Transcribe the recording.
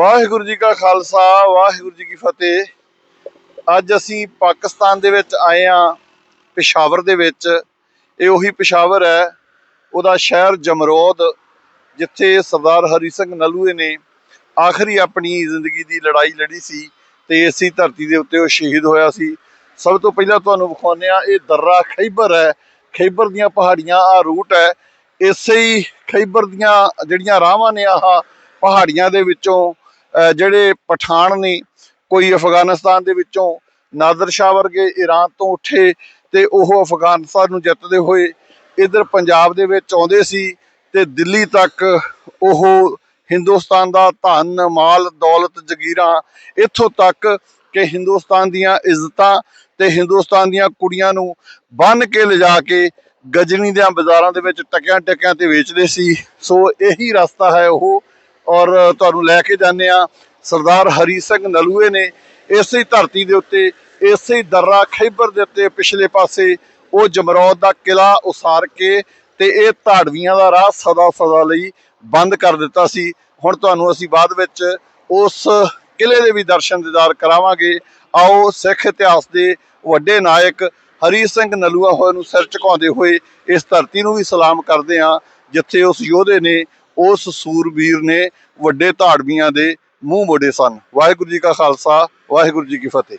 ਵਾਹਿਗੁਰੂ ਜੀ ਕਾ ਖਾਲਸਾ, ਵਾਹਿਗੁਰੂ ਜੀ ਕੀ ਫਤਿਹ। ਅੱਜ ਅਸੀਂ ਪਾਕਿਸਤਾਨ ਦੇ ਵਿੱਚ ਆਏ ਆ ਪਿਸ਼ਾਵਰ ਦੇ ਵਿੱਚ। ਇਹ ਉਹੀ ਪਿਸ਼ਾਵਰ ਹੈ, ਉਹਦਾ ਸ਼ਹਿਰ ਜਮਰੋਦ, ਜਿੱਥੇ ਸਰਦਾਰ ਹਰੀ ਸਿੰਘ ਨਲੂਏ ਨੇ ਆਖਰੀ ਆਪਣੀ ਜ਼ਿੰਦਗੀ ਦੀ ਲੜਾਈ ਲੜੀ ਸੀ ਤੇ ਇਸੇ ਧਰਤੀ ਦੇ ਉੱਤੇ ਉਹ ਸ਼ਹੀਦ ਹੋਇਆ ਸੀ। ਸਭ ਤੋਂ ਪਹਿਲਾਂ ਤੁਹਾਨੂੰ ਵਿਖਾਉਂਦੇ ਆ ਇਹ ਦਰਰਾ ਖੈਬਰ ਹੈ। ਖੈਬਰ ਦੀਆਂ ਪਹਾੜੀਆਂ ਆ ਰੂਟ ਹੈ। ਇਸੇ ਹੀ ਖੈਬਰ ਦੀਆਂ ਜਿਹੜੀਆਂ ਰਾਹਾਂ ਨੇ ਆਹ ਪਹਾੜੀਆਂ ਦੇ ਵਿੱਚੋਂ ਜਿਹੜੇ ਪਠਾਨ ਨੇ ਕੋਈ ਅਫਗਾਨਿਸਤਾਨ ਦੇ ਵਿੱਚੋਂ ਨਾਦਰ ਸ਼ਾਹ ਵਰਗੇ ਈਰਾਨ ਤੋਂ ਉੱਠੇ ਤੇ ਉਹ ਅਫਗਾਨਿਸਤਾਨ ਨੂੰ ਜਿੱਤਦੇ ਹੋਏ ਇਧਰ ਪੰਜਾਬ ਦੇ ਵਿੱਚ ਆਉਂਦੇ ਸੀ ਤੇ ਦਿੱਲੀ ਤੱਕ ਉਹ ਹਿੰਦੁਸਤਾਨ ਦਾ ਧਨ, ਮਾਲ, ਦੌਲਤ, ਜਗੀਰਾਂ ਇੱਥੋਂ ਤੱਕ ਕਿ ਹਿੰਦੁਸਤਾਨ ਦੀਆਂ ਇੱਜ਼ਤਾਂ ਤੇ ਹਿੰਦੁਸਤਾਨ ਦੀਆਂ ਕੁੜੀਆਂ ਨੂੰ ਬੰਨ ਕੇ ਲਿਜਾ ਕੇ ਗਜਨੀ ਦੇ ਬਾਜ਼ਾਰਾਂ ਦੇ ਵਿੱਚ ਟਕਿਆਂ ਟਕਿਆਂ ਤੇ ਵੇਚਦੇ ਸੀ। ਸੋ ਇਹੀ ਰਸਤਾ ਹੈ ਉਹ ਔਰ ਤੁਹਾਨੂੰ ਲੈ ਕੇ ਜਾਂਦੇ ਆ ਸਰਦਾਰ ਹਰੀ ਸਿੰਘ ਨਲੂਏ ਨੇ ਇਸੇ ਧਰਤੀ ਦੇ ਉੱਤੇ, ਇਸੇ ਦਰਰਾ ਦर्रा ਖੈਬਰ ਦੇ ਉੱਤੇ ਪਿਛਲੇ ਪਾਸੇ ਉਹ ਜਮਰੌਦ ਦਾ ਕਿਲਾ ਉਸਾਰ ਕੇ ਤੇ ਇਹ ਧਾੜਵੀਆਂ ਦਾ ਰਾਹ ਸਦਾ ਸਦਾ ਲਈ ਬੰਦ ਕਰ ਦਿੱਤਾ ਸੀ। ਹੁਣ ਤੁਹਾਨੂੰ ਅਸੀਂ ਬਾਅਦ ਵਿੱਚ ਉਸ ਕਿਲੇ ਦੇ ਵੀ ਦਰਸ਼ਨ ਦੀਦਾਰ ਕਰਾਵਾਂਗੇ। ਆਓ ਸਿੱਖ ਇਤਿਹਾਸ ਦੇ ਵੱਡੇ ਨਾਇਕ ਹਰੀ ਸਿੰਘ ਨਲੂਆ ਹੋਏ ਨੂੰ ਸਿਰ ਝੁਕਾਉਂਦੇ ਹੋਏ ਇਸ ਧਰਤੀ ਨੂੰ ਵੀ ਸਲਾਮ ਕਰਦੇ ਹਾਂ, ਜਿੱਥੇ ਉਸ ਯੋਧੇ ਨੇ ਉਸ ਸੂਰਬੀਰ ਨੇ ਵੱਡੇ ਧਾੜਵੀਆਂ ਦੇ ਮੂੰਹ ਮੋੜੇ ਸਨ। ਵਾਹਿਗੁਰੂ ਜੀ ਕਾ ਖਾਲਸਾ, ਵਾਹਿਗੁਰੂ ਜੀ ਕੀ ਫਤਿਹ।